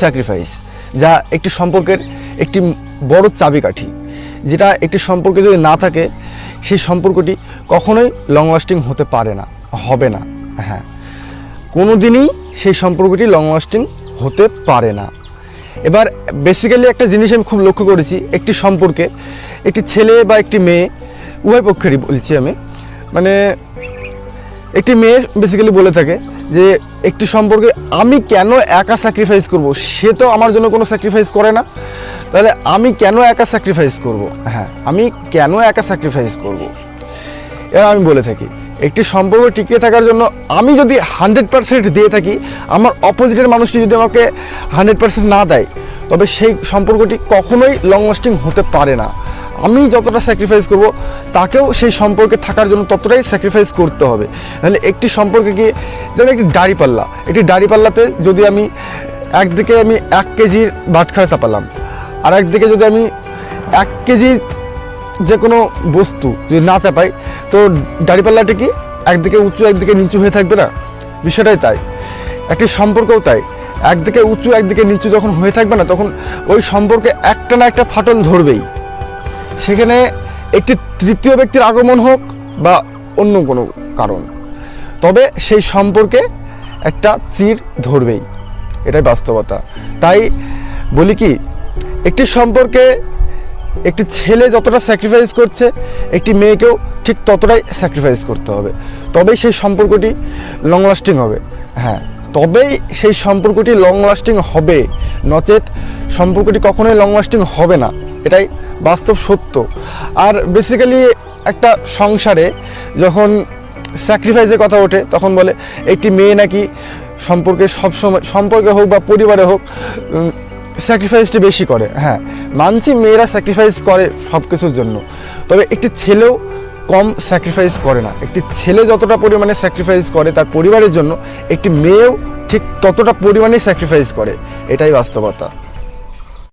Sacrifice যা একটি সম্পর্কের একটি বড় চাবিকাঠি। যেটা একটি সম্পর্কে যদি না থাকে, সেই সম্পর্কটি কখনোই লং লাস্টিং হতে পারে না, হবে না। হ্যাঁ কোনো দিনই সেই সম্পর্কটি লং লাস্টিং হতে পারে না। এবার বেসিক্যালি একটা জিনিস আমি খুব লক্ষ্য করেছি, একটি সম্পর্কে একটি ছেলে বা একটি মেয়ে, উভয় পক্ষেরই বলছি আমি মানে একটি মেয়ে বেসিক্যালি বলে থাকে যে একটি সম্পর্কে আমি কেন একা স্যাক্রিফাইস করব? সে তো আমার জন্য কোনো স্যাক্রিফাইস করে না। তাহলে আমি কেন একা স্যাক্রিফাইস করব? হ্যাঁ আমি কেন একা স্যাক্রিফাইস করব? এবার আমি বলে থাকি, একটি সম্পর্ক টিকিয়ে থাকার জন্য আমি যদি হান্ড্রেড পার্সেন্ট দিয়ে থাকি, আমার অপোজিটের মানুষটি যদি আমাকে হান্ড্রেড পার্সেন্ট না দেয়, তবে সেই সম্পর্কটি কখনোই লং লাস্টিং হতে পারে না। আমি যতটা স্যাক্রিফাইস করব, তাকেও সেই সম্পর্কে থাকার জন্য ততটাই স্যাক্রিফাইস করতে হবে। নাহলে একটি সম্পর্কে গিয়ে যেমন একটি দাড়িপাল্লা একটি দাড়িপাল্লাতে যদি আমি একদিকে আমি এক কেজির বাটখারা চাপালাম, আর একদিকে যদি আমি এক কেজি যে কোনো বস্তু যদি না চাপাই, তো দাড়িপাল্লাটা কি একদিকে উঁচু একদিকে নিচু হয়ে থাকবে না? বিষয়টাই তাই। একটি সম্পর্কও তাই। একদিকে উঁচু একদিকে নিচু যখন হয়ে থাকবে না, তখন ওই সম্পর্কে একটা না একটা ফাটল ধরবেই। সেখানে একটি তৃতীয় ব্যক্তির আগমন হোক বা অন্য কোনো কারণ। তবে সেই সম্পর্কে একটা চির ধরবেই। এটাই বাস্তবতা। তাই বলি কি, একটি সম্পর্কে একটি ছেলে যতটা স্যাক্রিফাইস করছে, একটি মেয়েকেও ঠিক ততটাই স্যাক্রিফাইস করতে হবে। তবেই সেই সম্পর্কটি লং লাস্টিং হবে। হ্যাঁ তবেই সেই সম্পর্কটি লং লাস্টিং হবে। নচেত সম্পর্কটি কখনোই লং লাস্টিং হবে না। এটাই বাস্তব সত্য। আর বেসিক্যালি একটা সংসারে যখন স্যাক্রিফাইসের কথা ওঠে, তখন বলে একটি মেয়ে নাকি সম্পর্কে সবসময়, সম্পর্কে হোক বা পরিবারে হোক স্যাক্রিফাইসটি বেশি করে। হ্যাঁ মানছি মেয়েরা স্যাক্রিফাইস করে সব কিছুর জন্য। তবে একটি ছেলেও কম স্যাক্রিফাইস করে না। একটি ছেলে যতটা পরিমাণে স্যাক্রিফাইস করে তার পরিবারের জন্য, একটি মেয়েও ঠিক ততটা পরিমাণেই স্যাক্রিফাইস করে। এটাই বাস্তবতা।